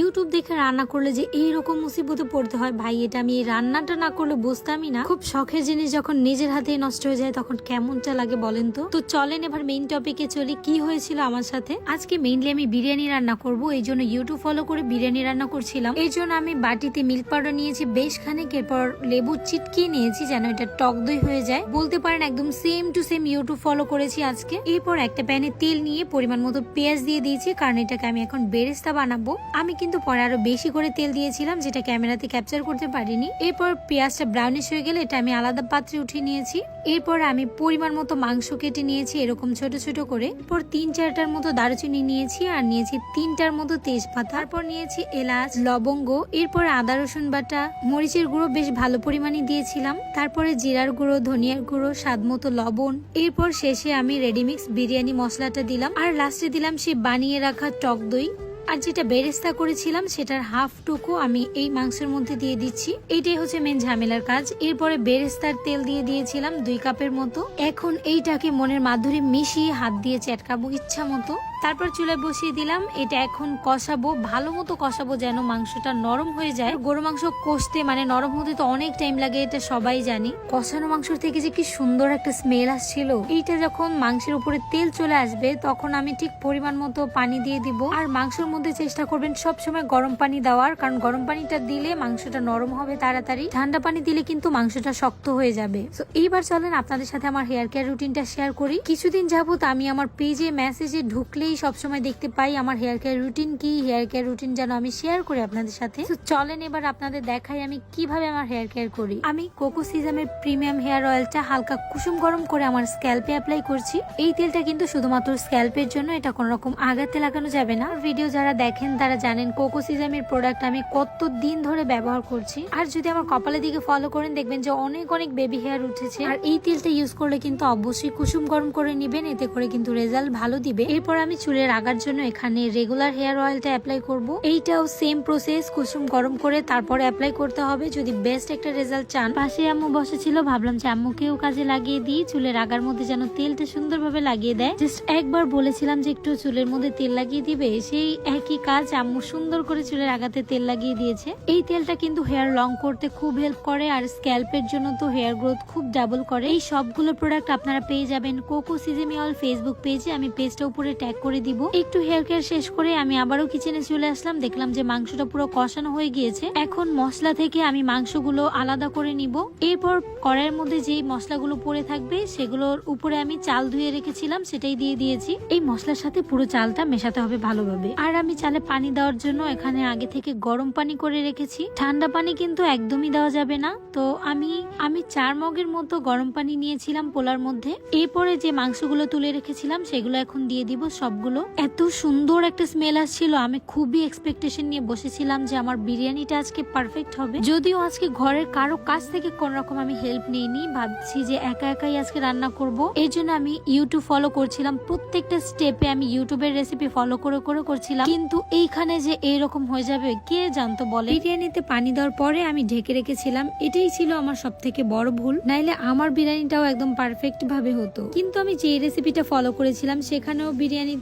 YouTube দেখে রান্না করলে যে এইরকম মুসিবতে পড়তে হয়, ভাই, এটা আমি এই রান্নাটা না করলে বুঝতামই না। খুব শখের জিনিস যখন নিজের হাতেই নষ্ট হয়ে যায়, তখন কেমনটা লাগে বলেন তো? তো চলেন এবার মেইন টপিকে চলি, কি হয়েছিল আমার সাথে? আজকে মেইনলি আমি বিরিয়ানি রান্না করব, এই জন্য ইউটিউব ফলো করে বিরিয়ানি রান্না করছিলাম। এই জন্য আমি বাটিতে মিল্ক পাউডার নিয়েছি, বেশ খানিক, এরপর লেবু চিটকিয়ে নিয়েছি যেন এটা টক দই হয়ে যায়। বলতে পারেন একদম same to same YouTube follow করেছি আজকে। এরপর একটা প্যানে তেল নিয়ে পরিমাণ মতো পেঁয়াজ দিয়ে দিয়েছি, কারণ এটাকে আমি এখন বেরেস্তা বানাবো। আমি কিন্তু পরে আরও বেশি করে তেল দিয়েছিলাম, যেটা ক্যামেরাতে ক্যাপচার করতে পারিনি। এরপর পেঁয়াজটা ব্রাউনিশ হয়ে গেলে এটা আমি আলাদা পাত্রে উঠিয়ে নিয়েছি। এরপর আমি পরিমাণ মতো মাংস কেটে নিয়েছি এরকম ছোট ছোট করে। এরপর তিন চারটার মতো দারুচিনি নিয়েছি আর নিয়েছি তিনটার মতো তেজপাতা। তারপর নিয়েছি এলাচ, লবঙ্গ। এরপর আদা, রসুন বাটা। মরিচের গুঁড়ো বেশ ভালো পরিমাণে দিয়েছিলাম। তারপরে জিরার গুঁড়ো, ধনিয়ার গুঁড়ো, স্বাদ মতো লবণ। এরপর শেষে আমি রেডিমিক্স বিরিয়ানি মশলাটা দিলাম। আর লাস্টে দিলাম সে বানিয়ে রাখা টক দই। আর যেটা বেরেস্তা করেছিলাম, সেটার হাফ টুকু আমি এই মাংসের মধ্যে দিয়ে দিচ্ছি। এইটাই হচ্ছে মেন ঝামেলার কাজ। এরপরে বেরেস্তার তেল দিয়ে দিয়েছিলাম দুই কাপের মতো। এখন এইটাকে মনের মাধুরী মিশিয়ে হাত দিয়ে চেটকাবো ইচ্ছা মতো। তারপর চুলায় বসিয়ে দিলাম। এটা এখন কষাবো। ভালো মতো কষাবো যেন মাংসটা নরম হয়ে যায়। গরু মাংস কষতে মানে নরম হতে তো অনেক টাইম লাগে, এটা সবাই জানি। কষানো মাংসর থেকে যে কি সুন্দর একটা স্মেল আসছিল। এইটা যখন মাংসের উপরে তেল চলে আসবে, তখন আমি ঠিক পরিমাণ মতো পানি দিয়ে দিব। আর মাংসের মধ্যে চেষ্টা করবেন সব সময় গরম পানি দেওয়ার। কারণ গরম পানিটা দিলে মাংসটা নরম হবে তাড়াতাড়ি। ঠান্ডা পানি দিলে কিন্তু মাংসটা শক্ত হয়ে যাবে। তো এইবার চলেন আপনাদের সাথে আমার হেয়ার কেয়ার রুটিনটা শেয়ার করি। কিছুদিন যাবত আমি আমার পেজে মেসেজে ঢুকলেই সবসময় দেখতে পাই আমার হেয়ার কেয়ার রুটিন কি হেয়ার কেয়ার রুটিন যেন আমি শেয়ার করি আপনাদের সাথে। চলেন এবার আপনাদের দেখাই আমি কীভাবে আমার হেয়ার কেয়ার করি। আমি কোকো সিজামের প্রিমিয়াম হেয়ার অয়েলটা হালকা কুসুম গরম করে আমার স্ক্যাল্পে অ্যাপ্লাই করছি। এই তেলটা কিন্তু শুধুমাত্র স্ক্যাল্পের জন্য, এটা কোনো রকম আগাতে লাগানো যাবে না। ভিডিও যারা দেখেন তারা জানেন কোকো সিজামের প্রোডাক্ট আমি কত দিন ধরে ব্যবহার করছি। আর যদি আমার কপালের দিকে ফলো করেন, দেখবেন যে অনেক অনেক বেবি হেয়ার উঠেছে। আর এই তেলটা ইউজ করলে কিন্তু অবশ্যই কুসুম গরম করে নেবেন, এতে করে কিন্তু রেজাল্ট ভালো দিবে। এরপর আমি চুলের আগার জন্য এখানে রেগুলার হেয়ার অয়েলটা অ্যাপ্লাই করব। এইটাও সেম প্রসেস কুসুম গরম করে তারপরে অ্যাপ্লাই করতে হবে। যদি বেস্ট একটা রেজাল্ট চান পাশে আম্মু বসেছিল ভাবলাম যে আম্মুকেও কাজে লাগিয়ে দিই। চুলের আগার মধ্যে যেন তেলটা সুন্দরভাবে লাগিয়ে দেয়। জাস্ট একবার বলেছিলাম যে একটু চুলের মধ্যে তেল লাগিয়ে দিবে। সেই একই কাজ আম্মু সুন্দর করে চুলের আগাতে তেল লাগিয়ে দিয়েছে। এই তেলটা কিন্তু হেয়ার লং করতে খুব হেল্প করে আর স্ক্যাল্পের জন্য তো হেয়ার গ্রোথ খুব ডাবল করে। এই সবগুলো প্রোডাক্ট আপনারা পেয়ে যাবেন কোকো সিজেমিয়াল ফেসবুক পেজে আমি পেজটা উপরে ট্যাগ করে দিব। একটু হেয়ার কেয়ার শেষ করে আমি আবারও কিচেনে চলে আসলাম। দেখলাম যে মাংসটা পুরো কষানো হয়ে গিয়েছে। এখন মশলা থেকে আমি মাংসগুলো আলাদা করে নিব। এরপর কড়াইয়ের মধ্যে যেই মশলাগুলো পড়ে থাকবে, সেগুলোর উপরে আমি চাল ধুয়ে রেখেছিলাম, সেটাই দিয়ে দিয়েছি। এই মশলার সাথে পুরো চালটা মেশাতে হবে ভালোভাবে। আর আমি চালে পানি দেওয়ার জন্য এখানে আগে থেকে গরম পানি করে রেখেছি। ঠান্ডা পানি কিন্তু একদমই দেওয়া যাবে না। তো আমি আমি চার মগের মতো গরম পানি নিয়েছিলাম পোলার মধ্যে। এরপরে যে মাংসগুলো তুলে রেখেছিলাম, সেগুলো এখন দিয়ে দিব। সবগুলো। এত সুন্দর একটা স্মেল আসছিল। আমি খুবই এক্সপেকটেশন নিয়ে বসেছিলাম যে আমার বিরিয়ানিটা আজকে পারফেক্ট হবে। যদিও আজকে ঘরের কারও কাছ থেকে কোন রকম আমি হেল্প নিইনি। ভাবছি যে একা একাই আজকে রান্না করব। এই জন্য আমি ইউটিউব ফলো করছিলাম। প্রত্যেকটা স্টেপে আমি ইউটিউবের রেসিপি ফলো করে করে করছিলাম। কিন্তু এইখানে যে এইরকম হয়ে যাবে, কে জানতো বলে? বিরিয়ানিতে পানি দেওয়ার পরে আমি ঢেকে রেখেছিলাম। এটাই ছিল আমার সব থেকে বড় ভুল। নাইলে আমার বিরিয়ানিটাও একদম পারফেক্ট ভাবে হতো। কিন্তু আমি যে রেসিপিটা ফলো করেছিলাম, সেখানেও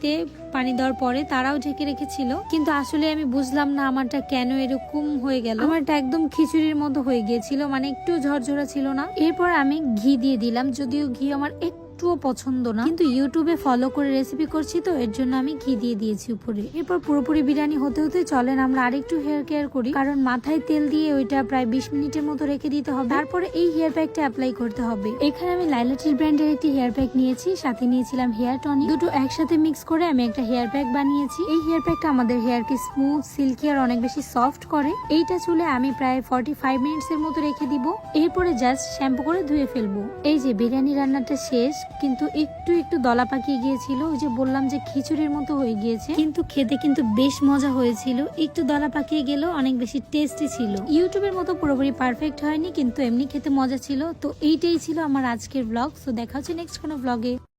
বিরিয়ানিতে পানি দেওয়ার পরে তারাও ঢেকে রেখেছিল। কিন্তু আসলে আমি বুঝলাম না আমারটা কেন এরকম হয়ে গেল। আমারটা একদম খিচুড়ির মতো হয়ে গিয়েছিল মানে একটু ঝরঝরা ছিল না। এরপর আমি ঘি দিয়ে দিলাম, যদিও ঘি আমার একটুও পছন্দ না। কিন্তু ইউটিউবে ফলো করে রেসিপি করছি তো, এর জন্য আমি ঘি দিয়ে দিয়েছি উপরে। এরপর পুরোপুরি বিরিয়ানি হতে হতে চলেন আমরা আরেকটু হেয়ার কেয়ার করি। কারণ মাথায় তেল দিয়ে ওইটা প্রায় বিশ মিনিটের মতো রেখে দিতে হবে। তারপরে এই হেয়ার প্যাকটা অ্যাপ্লাই করতে হবে। এখানে আমি লাইলাটিল ব্র্যান্ডের একটি হেয়ার প্যাক নিয়েছি, সাথে নিয়েছিলাম হেয়ার টনিক দুটো একসাথে মিক্স করে আমি একটা হেয়ার প্যাক বানিয়েছি। এই হেয়ার প্যাকটা আমাদের হেয়ারকে স্মুথ সিল্কি আর অনেক বেশি সফট করে। এইটা চুলে আমি প্রায় ফর্টি ফাইভ মিনিটস এর মতো রেখে দিব। এরপরে জাস্ট শ্যাম্পু করে ধুয়ে ফেলব। এই যে বিরিয়ানি রান্নাটা শেষ কিন্তু একটু একটু দলা পাকিয়ে গিয়েছিল ওই যে বললাম যে খিচুড়ির মতো হয়ে গিয়েছে। কিন্তু খেতে কিন্তু বেশ মজা হয়েছিল একটু দলা পাকিয়ে গেলেও অনেক বেশি টেস্টি ছিল। ইউটিউবের মতো পুরোপুরি পারফেক্ট হয়নি কিন্তু এমনি খেতে মজা ছিল। তো এইটাই ছিল আমার আজকের ব্লগ সো দেখা হচ্ছে নেক্সট কোনো ব্লগে